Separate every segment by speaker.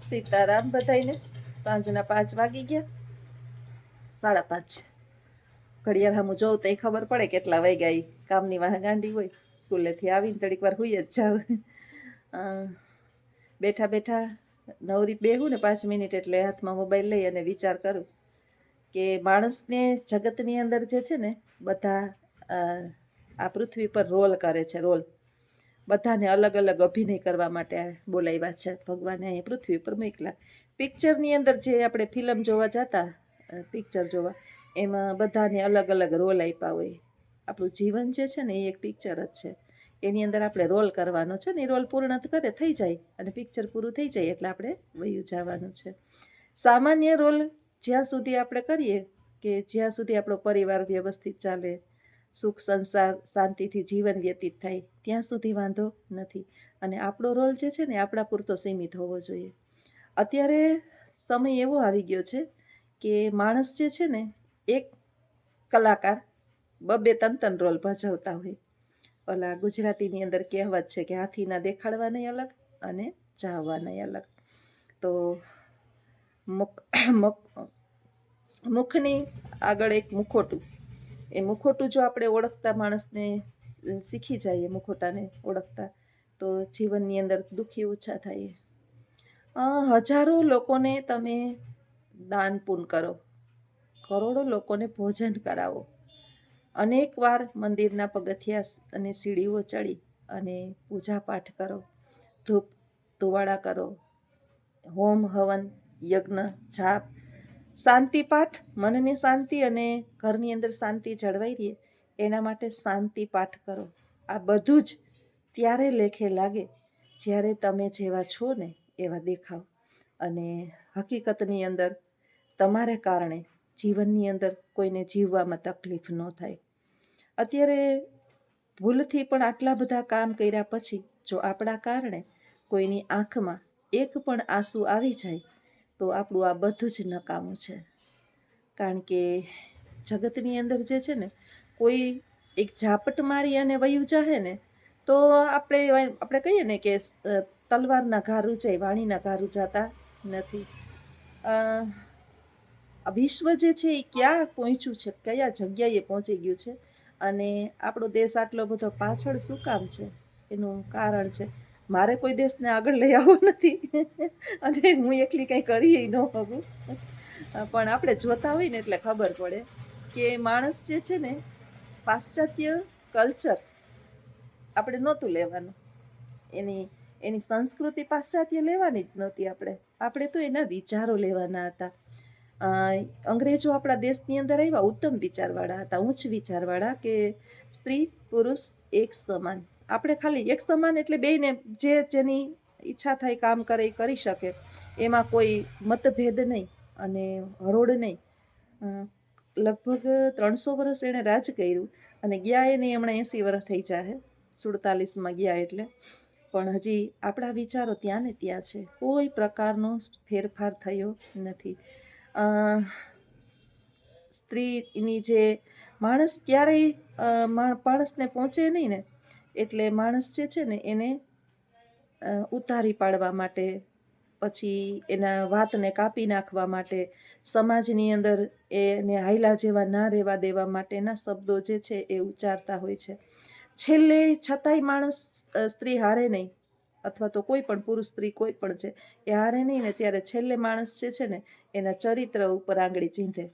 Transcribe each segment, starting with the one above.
Speaker 1: સીતારામ બધાઈને સાંજના પાંચ વાગી ગયા. સાડા પાંચ. ઘડિયાળ સામું જોઉં તો ખબર પડે કેટલા વાગ્યા ઈ. કામની વાહગાંડી હોય, સ્કૂલેથી આવીને થોડીક વાર હોઈ જ જાવ બેઠા બેઠા નવરી બેહું ને પાંચ મિનિટ એટલે હાથમાં મોબાઈલ લઈ અને વિચાર કરું કે માણસને જગતની અંદર જે છે ને, બધા આ પૃથ્વી પર રોલ કરે છે, રોલ. બધાને અલગ અલગ અભિનય કરવા માટે બોલાવ્યા છે. ભગવાને અહીં પૃથ્વી પર મોકલા પિક્ચરની અંદર જે આપણે ફિલ્મ જોવા જતા પિક્ચર જોવા, એમાં બધાને અલગ અલગ રોલ આપ્યા હોય. આપણું જીવન જે છે ને એ એક પિક્ચર જ છે. એની અંદર આપણે રોલ કરવાનો છે ને એ રોલ પૂર્ણ કરે, થઈ જાય અને પિક્ચર પૂરું થઈ જાય એટલે આપણે વયું જવાનું છે. સામાન્ય રોલ જ્યાં સુધી આપણે કરીએ કે જ્યાં સુધી આપણો પરિવાર વ્યવસ્થિત ચાલે સુખ સંસાર શાંતિથી જીવન વ્યતીત થાય, ત્યાં સુધી વાંધો નથી. અને આપણો રોલ જે છે ને આપણા પૂરતો સીમિત હોવો જોઈએ. અત્યારે સમય એવો આવી ગયો છે કે માણસ જે છે ને, એક કલાકાર બબે તન તન રોલ ભજવતા હોય. ઓલા ગુજરાતીની અંદર કહેવત છે કે હાથીના દેખાડવાને અલગ અને ચાવવા અલગ. તો મુખ, મુખની આગળ એક મુખોટું એ મુખોટું જો આપણે ઓળખતા માણસને શીખી જઈએ, મુખોટાને ઓળખતા, તો જીવનની અંદર દુઃખી ઓછા થાય. હજારો લોકોને તમે દાન પૂન કરો. કરોડો લોકોને ભોજન કરાવો. અનેક વાર મંદિરના પગથિયા અને સીડીઓ ચડી અને પૂજા પાઠ કરો. ધૂપ ધુવાડા કરો. હોમ હવન, યજ્ઞ, જાપ શાંતિ પાઠ, મનની શાંતિ અને ઘરની અંદર શાંતિ જળવાઈ રહે, એના માટે શાંતિ પાઠ કરો. આ બધું જ ત્યારે લેખે લાગે, જ્યારે તમે જેવા છો ને એવા દેખાવ. અને હકીકતની અંદર તમારે કારણે જીવનની અંદર કોઈને જીવવામાં તકલીફ ન થાય. અત્યારે ભૂલથી પણ આટલા બધા કામ કર્યા પછી, જો આપણા કારણે કોઈની આંખમાં એક પણ આંસુ આવી જાય તો આપણું આ બધું જ નકામું છે. કારણ કે જગતની અંદર જે છે ને, કોઈ એક ઝાપટ મારી અને વયું જાહે ને, તો આપણે આપણે કહીએ ને કે તલવારના ઘા રૂચાય વાણીના ઘા રૂજાતા નથી. વિશ્વ જે છે એ ક્યાં પહોંચ્યું છે, કયા જગ્યાએ પહોંચી ગયું છે? અને આપણો દેશ આટલો બધો પાછળ શું કામ છે? એનું કારણ છે. મારે કોઈ દેશને આગળ લઈ આવવો નથી. અને હું એકલી કંઈ કરી ન શકું પણ આપણે જોતા હોય ને એટલે ખબર પડે કે માણસ જે છે ને, પાશ્ચાત્ય કલ્ચર આપણે નહોતું લેવાનું. એની એની સંસ્કૃતિ પાશ્ચાત્ય લેવાની જ નહોતી આપણે. આપણે તો એના વિચારો લેવાના હતા. અંગ્રેજો આપણા દેશની અંદર આવ્યા, ઉત્તમ વિચારવાળા હતા, ઉચ્ચ વિચારવાળા કે સ્ત્રી પુરુષ એક સમાન. આપણે ખાલી એક સમાન એટલે બેયને જે જેની ઈચ્છા થાય કામ કરે એ કરી શકે. એમાં કોઈ મતભેદ નહીં અને હરોળ નહીં. લગભગ ત્રણસો વર્ષ એણે રાજ કર્યું અને ગયા એને એમણે એંસી વર્ષ થઈ જાહે. સુડતાલીસમાં ગયા એટલે. પણ હજી આપણા વિચારો ત્યાં ને ત્યાં છે. કોઈ પ્રકારનો ફેરફાર થયો નથી. સ્ત્રીની જે માણસ ક્યારેય માણસને પહોંચે નહીં ને એટલે માણસ જે છે ને એને ઉતારી પાડવા માટે, પછી એના વાતને કાપી નાખવા માટે, સમાજની અંદર એને હાયલા જેવા ના રહેવા દેવા માટેના શબ્દો જે છે એ ઉચ્ચારતા હોય છે. છેલ્લે છતાંય માણસ સ્ત્રી હારે નહીં, અથવા તો કોઈ પણ પુરુષ સ્ત્રી કોઈ પણ છે, એ હારે નહીં ને ત્યારે છેલ્લે માણસ જે છે ને એના ચરિત્ર ઉપર આંગળી ચીંધે.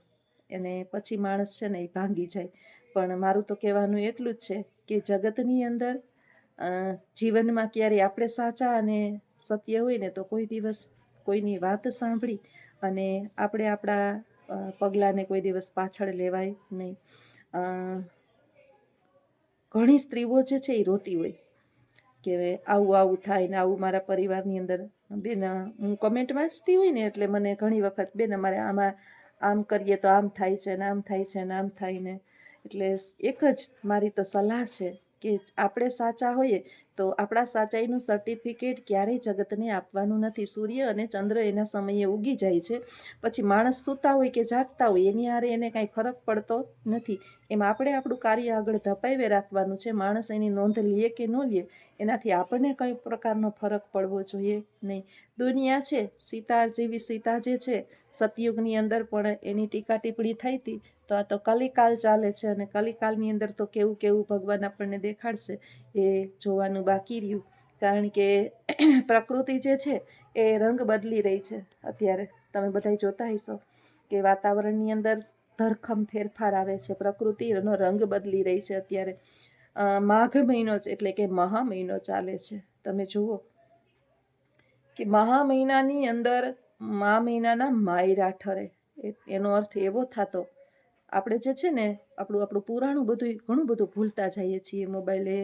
Speaker 1: અને પછી માણસ છે ને એ ભાંગી જાય. પણ મારું તો કહેવાનું એટલું જ છે કે જગતની અંદર જીવનમાં ક્યારેય આપણે સાચા અને સત્ય હોય ને તો કોઈ દિવસ કોઈની વાત સાંભળી અને આપણે આપણા પગલાંને કોઈ દિવસ પાછળ લેવાય નહીં. ઘણી સ્ત્રીઓ જે છે એ રોતી હોય કે આવું આવું થાય ને આવું મારા પરિવારની અંદર. બેન, હું કમેન્ટ વાંચતી હોય ને એટલે મને ઘણી વખત બેન, અમારે આમાં આમ કરીએ તો આમ થાય છે ને આમ થાય છે ને આમ થાય ને. એટલે એક જ મારી તો સલાહ છે કે આપણે સાચા હોઈએ તો આપણા સાચાઈનું સર્ટિફિકેટ ક્યારેય જગતને આપવાનું નથી. સૂર્ય અને ચંદ્ર એના સમયે ઉગી જાય છે. પછી માણસ સૂતા હોય કે જાગતા હોય, એની હારે એને કાંઈ ફરક પડતો નથી. એમ આપણે આપણું કાર્ય આગળ ધપાવે રાખવાનું છે. માણસ એની નોંધ લઈએ કે ન લઈએ એનાથી આપણને કઈ પ્રકારનો ફરક પડવો જોઈએ નહીં. દુનિયા છે, સીતા જેવી સીતા જે છે, સતયુગની અંદર પણ એની ટીકા ટિપ્પણી થઈ હતી. તો આ તો કલિકાલ ચાલે છે અને કલિકાલની અંદર તો કેવું કેવું ભગવાન આપણને દેખાડશે એ જોવાનું બાકી રહ્યું. કારણ કે પ્રકૃતિ જે છે એ રંગ બદલી રહી છે અત્યારે. તમે બધાય જોતા હશો કે વાતાવરણની અંદર ધરખમ ફેરફાર આવે છે. પ્રકૃતિનો રંગ બદલી રહી છે અત્યારે. માઘ મહિનો જ એટલે કે મહા મહિનો ચાલે છે. તમે જુઓ કે મહા મહિનાની અંદર મા મહિનાના માયરા ઠરે. એનો અર્થ એવો થતો આપણે જે છે ને, આપણું આપણું પુરાણું બધું ઘણું બધું ભૂલતા જઈએ છીએ મોબાઈલે.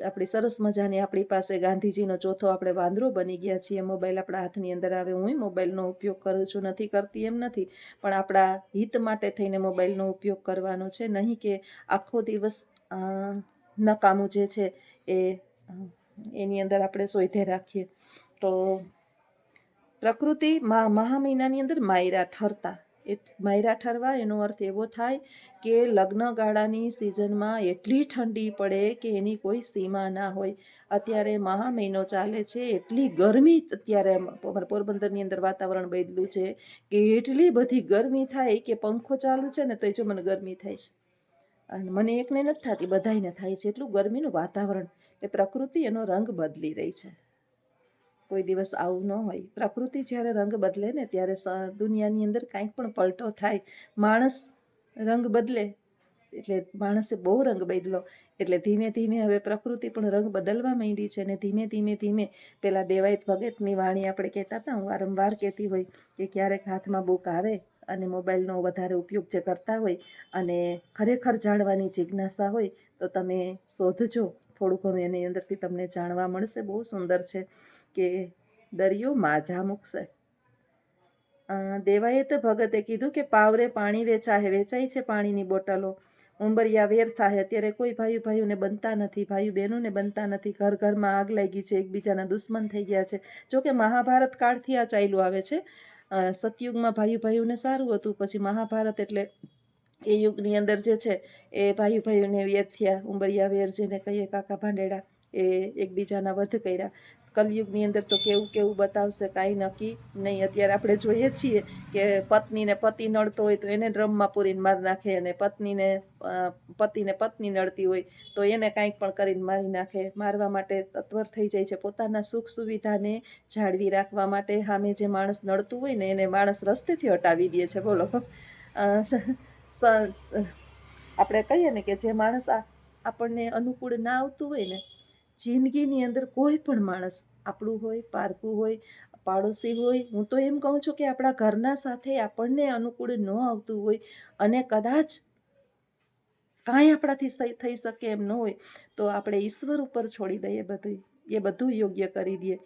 Speaker 1: આપણી સરસ મજાની આપણી પાસે ગાંધીજીનો ચોથો આપણે વાંદરો બની ગયા છીએ. મોબાઈલ આપણા હાથની અંદર આવે હું મોબાઈલનો ઉપયોગ કરું છું. નથી કરતી એમ નથી, પણ આપણા હિત માટે થઈને મોબાઈલનો ઉપયોગ કરવાનો છે. નહીં કે આખો દિવસ નકામું જે છે એ, એની અંદર આપણે સોયધે રાખીએ. તો પ્રકૃતિ મા મહા મહિનાની અંદર માયરા ઠરતા. એ માયરા ઠરવા, એનો અર્થ એવો થાય કે લગ્નગાળાની સિઝનમાં એટલી ઠંડી પડે કે એની કોઈ સીમા ના હોય. અત્યારે મહા મહિનો ચાલે છે, એટલી ગરમી અત્યારે પોરબંદરની અંદર વાતાવરણ બદલ્યું છે કે એટલી બધી ગરમી થાય કે પંખો ચાલુ છે ને તોય જો મને ગરમી થાય છે. અને મને એકને નથી થતી, બધાયને થાય છે. એટલું ગરમીનું વાતાવરણ એ પ્રકૃતિ એનો રંગ બદલી રહી છે. કોઈ દિવસ આવું ન હોય. પ્રકૃતિ જ્યારે રંગ બદલે ને ત્યારે દુનિયાની અંદર કાંઈક પણ પલટો થાય, માણસ રંગ બદલે, એટલે માણસે બહુ રંગ બદલો, એટલે ધીમે ધીમે હવે પ્રકૃતિ પણ રંગ બદલવા માંડી છે અને ધીમે ધીમે ધીમે પેલા દેવાયત ભગતની વાણી આપણે કહેતા હતા, હું વારંવાર કહેતી હોય કે ક્યારેક હાથમાં બુક આવે અને મોબાઈલનો વધારે ઉપયોગ જે કરતા હોય અને ખરેખર જાણવાની જિજ્ઞાસા હોય, તો તમે શોધજો. થોડું ઘણું એની અંદરથી તમને જાણવા મળશે. બહુ સુંદર છે. કે દરિયો માજા મૂકશે. દેવાએ તો ભગતે કીધું કે પાવરે પાણી વેચાય વેચાય છે પાણીની બોટલો. ઉંબરિયા વેર થાય અત્યારે કોઈ ભાઈ ભાઈઓને બનતા નથી, ભાઈ બહેનોને બનતા નથી. ઘર ઘરમાં આગ લાગી છે, એકબીજાના દુશ્મન થઈ ગયા છે. જોકે મહાભારત કાળથી આ ચાલ્યું આવે છે. સતયુગમાં ભાઈ ભાઈઓને સારું હતું, પછી મહાભારત એટલે એ યુગની અંદર જે છે, એ ભાઈ ભાઈઓને વેર થયા. ઉંબરિયા વેર જેને કહીએ કાકા ભાંડેડા, એ એકબીજાના વધ કર્યા. કલયુગની અંદર તો કેવું કેવું બતાવશે, કાંઈ નક્કી નહીં. અત્યારે આપણે જોઈએ છીએ કે પત્નીને પતિ નડતો હોય તો એને ડ્રમમાં પૂરીને મારી નાખે અને પત્નીને પતિને પત્ની નડતી હોય તો એને કાંઈક પણ કરીને મારી નાખે. મારવા માટે તત્વર થઈ જાય છે. પોતાના સુખ સુવિધાને જાળવી રાખવા માટે સામે જે માણસ નડતું હોય ને એને માણસ રસ્તેથી હટાવી દે છે. બોલો. આપણે કહીએ ને કે જે માણસ આપણને અનુકૂળ ના આવતું હોય ને જિંદગીની અંદર કોઈ પણ માણસ આપણું હોય પારકું હોય, પાડોશી હોય, હું તો એમ કહું છું કે આપણા ઘરના સાથે આપણને અનુકૂળ ન આવતું હોય અને કદાચ કાંઈ આપણાથી થઈ શકે એમ ન હોય, તો આપણે ઈશ્વર ઉપર છોડી દઈએ બધું એ બધું યોગ્ય કરી દઈએ.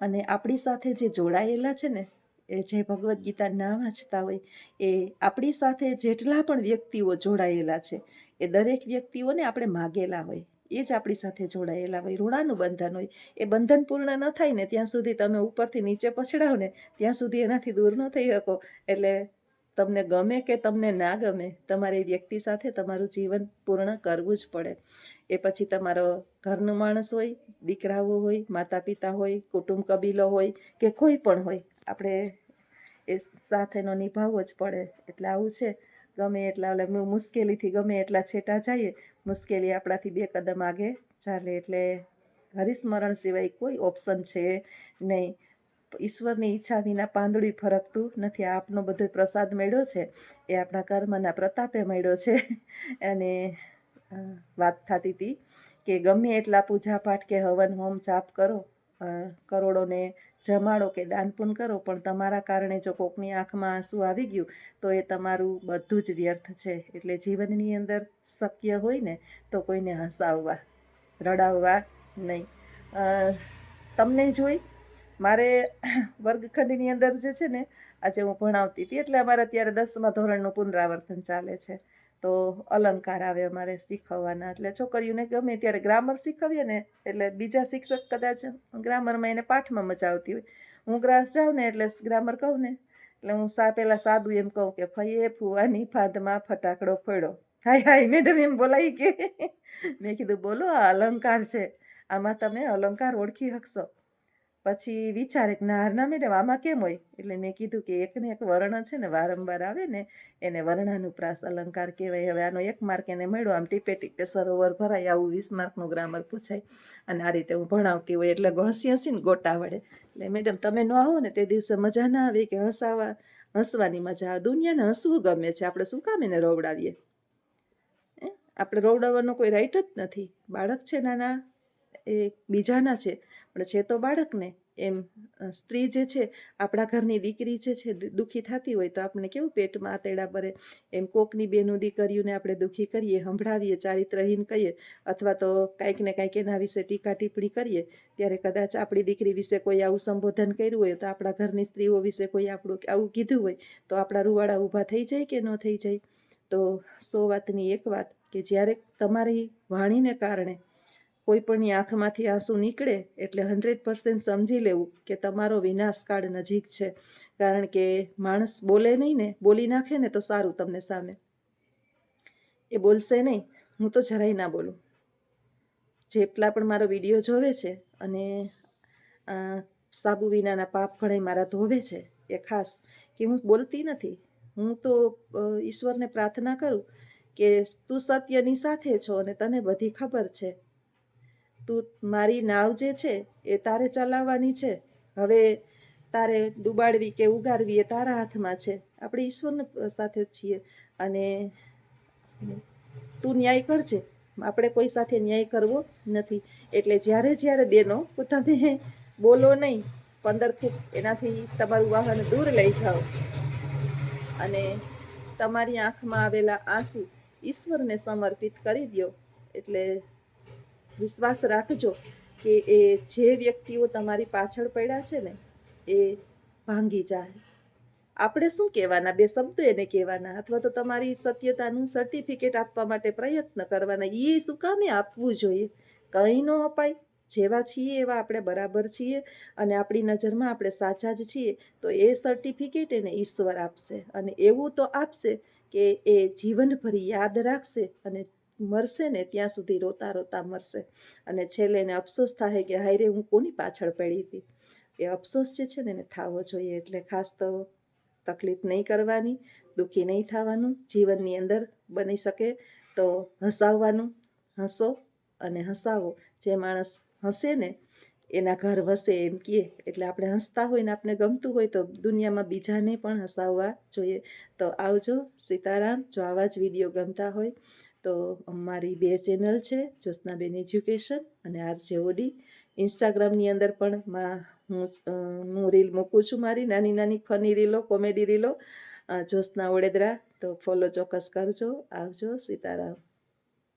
Speaker 1: અને આપણી સાથે જે જોડાયેલા છે ને, એ જે ભગવદ્ ગીતા ના વાંચતા હોય, એ આપણી સાથે જેટલા પણ વ્યક્તિઓ જોડાયેલા છે, એ દરેક વ્યક્તિઓને આપણે માગેલા હોય. એ જ આપણી સાથે જોડાયેલા હોય. ઋણાનું બંધન હોય. એ બંધન પૂર્ણ ન થાય ને ત્યાં સુધી તમે ઉપરથી નીચે પછડાવ ને ત્યાં સુધી એનાથી દૂર ન થઈ શકો. એટલે તમને ગમે કે તમને ના ગમે, તમારે વ્યક્તિ સાથે તમારું જીવન પૂર્ણ કરવું જ પડે. એ પછી તમારો ઘરનું માણસ હોય, દીકરાઓ હોય માતા પિતા હોય, કુટુંબ કબીલો હોય કે કોઈ પણ હોય, આપણે એ સાથેનો નિભાવવો જ પડે. એટલે આવું છે. ગમે એટલા, એટલે મુશ્કેલીથી ગમે એટલા છેટા જઈએ મુશ્કેલી આપણાથી બે કદમ આગે. ચાલે એટલે હરિસ્મરણ સિવાય કોઈ ઓપ્શન છે નહીં. ઈશ્વરની ઈચ્છા વિના પાંદડી ફરકતું નથી. આપનો બધો પ્રસાદ મળ્યો છે. એ આપણા કર્મના પ્રતાપે મળ્યો છે. અને વાત થતી હતી કે ગમે એટલા પૂજા પાઠ કે હવન હોમ જાપ કરો. કરોડોને જમાડો કે દાન પુન કરો, પણ તમારા કારણે જો કોકની આંખમાં આંસુ આવી ગયું, તો એ તમારું બધું જ વ્યર્થ છે. એટલે જીવનની અંદર શક્ય હોય ને, તો કોઈને હસાવવા, રડાવવા નહીં. તમને જોઈ, મારે વર્ગખંડની અંદર જે છે ને, આજે હું ભણાવતી હતી, એટલે અમારે અત્યારે દસમા ધોરણનું પુનરાવર્તન ચાલે છે. તો અલંકાર આવે અમારે શીખવવાના. એટલે છોકરીઓને ગમે ત્યારે ગ્રામર શીખવીએ ને, એટલે બીજા શિક્ષક કદાચ ગ્રામરમાં એને પાઠમાં મજા આવતી હોય. હું ગ્રાસ જાઉં ને એટલે ગ્રામર કહું ને, એટલે હું સા પહેલાં સાદું એમ કહું કે, ફઈએ ફુવાની ફાદમાં ફટાકડો ફોડો. હાય હાય, મેડમ, એમ બોલાય કે. મેં કીધું, બોલો, આ અલંકાર છે. આમાં તમે અલંકાર ઓળખી શકશો પછી વિચારે કે ના હરના મેડમ આમાં કેમ હોય? એટલે મેં કીધું કે એકને એક વર્ણ છે ને, વારંવાર આવે ને, એને વર્ણાનુપ્રાસ અલંકાર કહેવાય. હવે આનો એક માર્ક એને મળ્યો. આમ ટીપે ટીપે સરોવર ભરાય, આવું વીસ માર્કનું ગ્રામર પૂછાય. અને આ રીતે હું ભણાવતી હોય એટલે હસી હસીને ગોટા વડે. એટલે મેડમ તમે ન આવો ને, તે દિવસે મજા ના આવે કે હસાવા, હસવાની મજા આવે. દુનિયાને હસવું ગમે છે. આપણે શું કામ એને રોવડાવીએ? આપણે રોવડાવવાનો કોઈ રાઈટ જ નથી. બાળક છે નાના, એ બીજાના છે. પણ છે તો બાળકને, એમ સ્ત્રી જે છે, આપણા ઘરની દીકરી જે છે દુઃખી થતી હોય તો આપણે કેવું પેટમાં આતેડા ભરે, એમ, કોકની બેનું દીકરીઓને આપણે દુઃખી કરીએ, સંભળાવીએ, ચારિત્રહીન કહીએ, અથવા તો કાંઈક ને કાંઈક એના વિશે ટીકા ટિપ્પણી કરીએ, ત્યારે કદાચ આપણી દીકરી વિશે કોઈ આવું સંબોધન કર્યું હોય તો આપણા ઘરની સ્ત્રીઓ વિશે કોઈ આપણું આવું કીધું હોય તો આપણા રૂવાડા ઊભા થઈ જાય કે ન થઈ જાય? તો સો વાતની એક વાત કે જ્યારે તમારી વાણીને કારણે કોઈ પણની આંખમાંથી આંસુ નીકળે એટલે હંડ્રેડ પર્સન્ટ સમજી લેવું કે તમારો વિનાશકાળ નજીક છે. કારણ કે માણસ બોલે નહીં ને, બોલી નાખે ને તો સારું તમને સામે. એ બોલશે નહીં, હું તો જરાય ના બોલું. જેટલા પણ મારો વીડિયો જોવે છે અને સાબુ વિનાના પાપ ઘણાય મારા ધોવે છે, એ ખાસ, કે હું બોલતી નથી. હું તો ઈશ્વરને પ્રાર્થના કરું કે તું સત્યની સાથે છો અને તને બધી ખબર છે. તું મારી નાવ જે છે એ તારે ચલાવવાની છે. હવે તારે ડૂબાડવી કે ઉગારવી એ તારા હાથમાં છે. આપણે ઈશ્વરને સાથે છીએ અને તું ન્યાય કરજે. આપણે કોઈ સાથે ન્યાય કરવો નથી. એટલે જ્યારે જ્યારે બેનો તમે બોલો નહીં. પંદર ફૂટ એનાથી તમારું વાહન દૂર લઈ જાઓ. અને તમારી આંખમાં આવેલા આંસુ ઈશ્વરને સમર્પિત કરી દો એટલે વિશ્વાસ રાખજો કે એ જે વ્યક્તિઓ તમારી પાછળ પડ્યા છે ને, એ ભાંગી જાય. આપણે શું કહેવાના? બે શબ્દો એને કહેવાના. અથવા તો તમારી સત્યતાનું સર્ટિફિકેટ આપવા માટે પ્રયત્ન કરવાના. એ શું કામે આપવું જોઈએ? કંઈ ન અપાય. જેવા છીએ એવા આપણે બરાબર છીએ અને આપણી નજરમાં આપણે સાચા જ છીએ, તો એ સર્ટિફિકેટ એને ઈશ્વર આપશે. અને એવું તો આપશે કે એ જીવનભર યાદ રાખશે અને મરશે ને ત્યાં સુધી રોતા રોતા મરશે. અને છેલ્લે એને અફસોસ થાય કે હાય રે, હું કોની પાછળ પડી હતી? એ અફસોસ જે છે ને, એને થવો જોઈએ. એટલે ખાસ તો તકલીફ નહીં કરવાની, દુઃખી નહીં થવાનું, જીવનની અંદર બની શકે તો હસાવવાનું, હસો અને હસાવો. જે માણસ હસે ને, એના ઘર વસે એમ કહે એટલે આપણે હસતા હોય ને આપણે ગમતું હોય તો દુનિયામાં બીજાને પણ હસાવવા જોઈએ. તો આવજો સીતારામ, જો આવા જ વીડિયો ગમતા હોય તો અમારી બે ચેનલ છે, જ્યોત્સનાબેન એજ્યુકેશન અને આરજે ઓડી ઇન્સ્ટાગ્રામની અંદર પણ મા, હું હું રીલ મૂકું છું મારી નાની નાની ફની રીલો કોમેડી રીલો જ્યોત્સના વડોદરા, તો ફોલો ચોક્કસ કરજો, આવજો, સીતારામ.